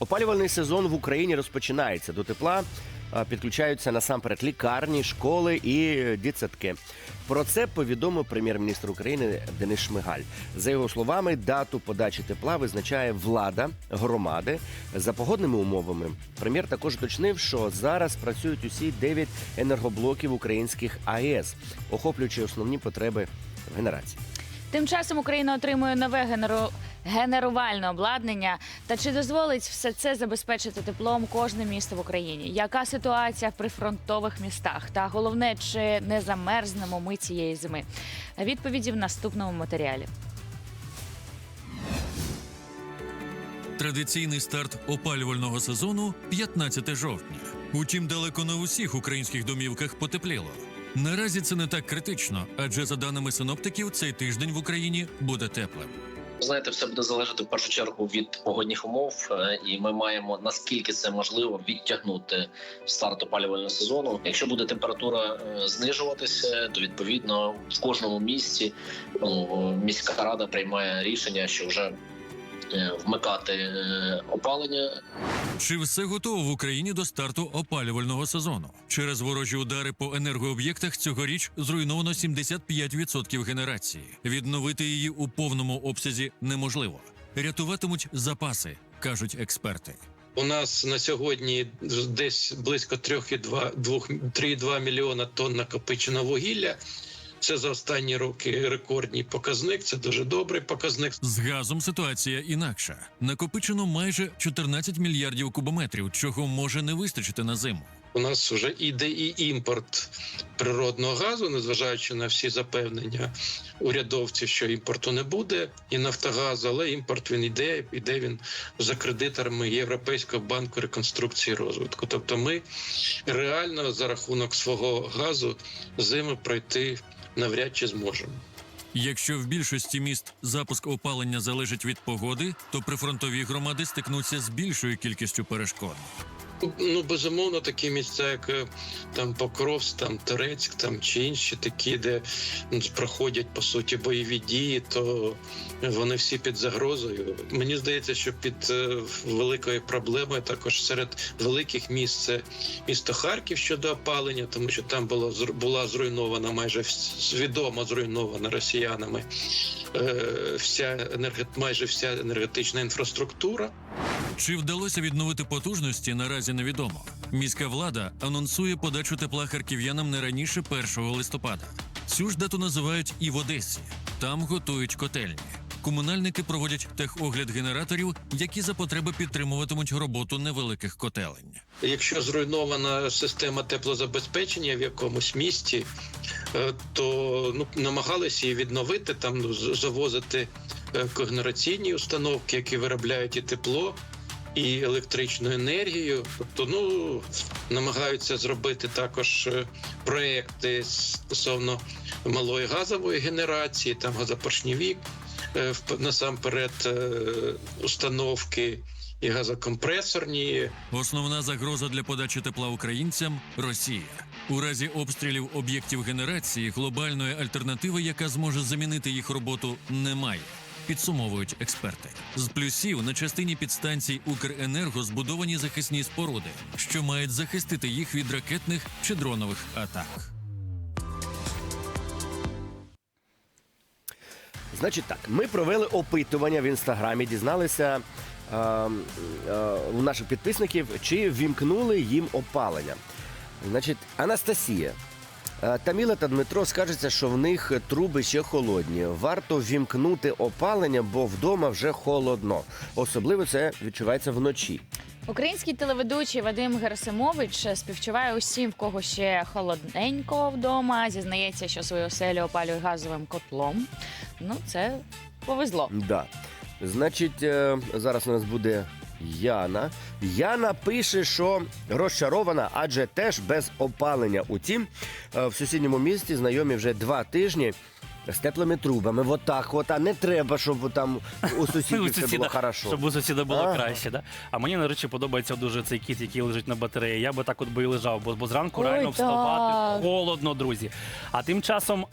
Опалювальний сезон в Україні розпочинається. До тепла підключаються насамперед лікарні, школи і дитсадки. Про це повідомив прем'єр-міністр України Денис Шмигаль. За його словами, дату подачі тепла визначає влада громади за погодними умовами. Прем'єр також уточнив, що зараз працюють усі 9 енергоблоків українських АЕС, охоплюючи основні потреби в генерації. Тим часом Україна отримує нове генеру... генерувальне обладнання. Та чи дозволить все це забезпечити теплом кожне місто в Україні? Яка ситуація в прифронтових містах? Та головне, чи не замерзнемо ми цієї зими? Відповіді в наступному матеріалі. Традиційний старт опалювального сезону 15 жовтня. Утім, далеко не в усіх українських домівках потепліло. Наразі це не так критично, адже за даними синоптиків, цей тиждень в Україні буде теплим. Знаєте, все буде залежати в першу чергу від погодних умов, е, і ми маємо наскільки це можливо відтягнути старт опалювального сезону. Якщо буде температура е, знижуватися, то відповідно в кожному місці ну, міська рада приймає рішення, що вже вмикати е, опалення Чи все готово в Україні до старту опалювального сезону? Через ворожі удари по енергооб'єктах цьогоріч зруйновано 75% генерації. Відновити її у повному обсязі неможливо. Рятуватимуть запаси, кажуть експерти. У нас на сьогодні десь близько 3,2 двох- 3,2 мільйона тонн накопичено вугілля. Це за останні роки рекордний показник. Це дуже добрий показник. З газом ситуація інакша. Накопичено майже 14 мільярдів кубометрів, чого може не вистачити на зиму. У нас вже іде і імпорт природного газу, незважаючи на всі запевнення урядовців, що імпорту не буде, і Нафтогазу, але імпорт він іде, іде він за кредиторами Європейського банку реконструкції і розвитку. Тобто, ми реально за рахунок свого газу зиму пройти навряд чи зможемо. Якщо в більшості міст запуск опалення залежить від погоди, то прифронтові громади стикнуться з більшою кількістю перешкод. Ну, безумовно, такі місця, як е, там Покровськ, там Терецьк, там чи інші такі, де ну, проходять по суті бойові дії, то вони всі під загрозою. Мені здається, що під е, великою проблемою також серед великих міст це місто Харків щодо опалення, тому що там було була зруйнована майже свідомо зруйнована росіянами е, вся енерго, майже вся енергетична інфраструктура. Чи вдалося відновити потужності, наразі невідомо. Міська влада анонсує подачу тепла харків'янам не раніше 1 листопада. Цю ж дату називають і в Одесі. Там готують котельні. Комунальники проводять техогляд генераторів, які за потреби підтримуватимуть роботу невеликих котелень. Якщо зруйнована система теплозабезпечення в якомусь місті, е, то ну намагалися її відновити, там завозити е, когенераційні установки, які виробляють і тепло. І електричну енергію, тобто ну намагаються зробити також е, проекти стосовно малої газової генерації, там газопоршневі, е, вп- насамперед е, установки і газокомпресорні, Основна загроза для подачі тепла українцям Росія. У разі обстрілів об'єктів генерації глобальної альтернативи, яка зможе замінити їх роботу, немає. Підсумовують експерти. З плюсів на частині підстанцій Укренерго збудовані захисні споруди, що мають захистити їх від ракетних чи дронових атак. Значить так, ми провели опитування в інстаграмі, дізналися е, е, у наших підписників, чи вімкнули їм опалення. Значить, Анастасія. Е, Таміла та Дмитро скажеться, що в них труби ще холодні. Варто вімкнути опалення, бо вдома вже холодно. Особливо це відчувається вночі. Український телеведучий Вадим Герасимович співчуває усім, в кого ще холодненько вдома. Зізнається, що свою оселю опалює газовим котлом. Ну, це повезло. Да. Значить, е, зараз у нас буде Яна. Яна пише, що розчарована, адже теж без опалення. Утім, е, в сусідньому місті знайомі вже два тижні. З теплими трубами, от так, от, а не треба, щоб там у сусідів все було хорошо. щоб у сусіда було Ага. краще. Да? А мені, до речі, подобається дуже цей кіт, який лежить на батареї. Я би так от би і лежав, бо, бо зранку Ой, реально вставати холодно, друзі. А тим часом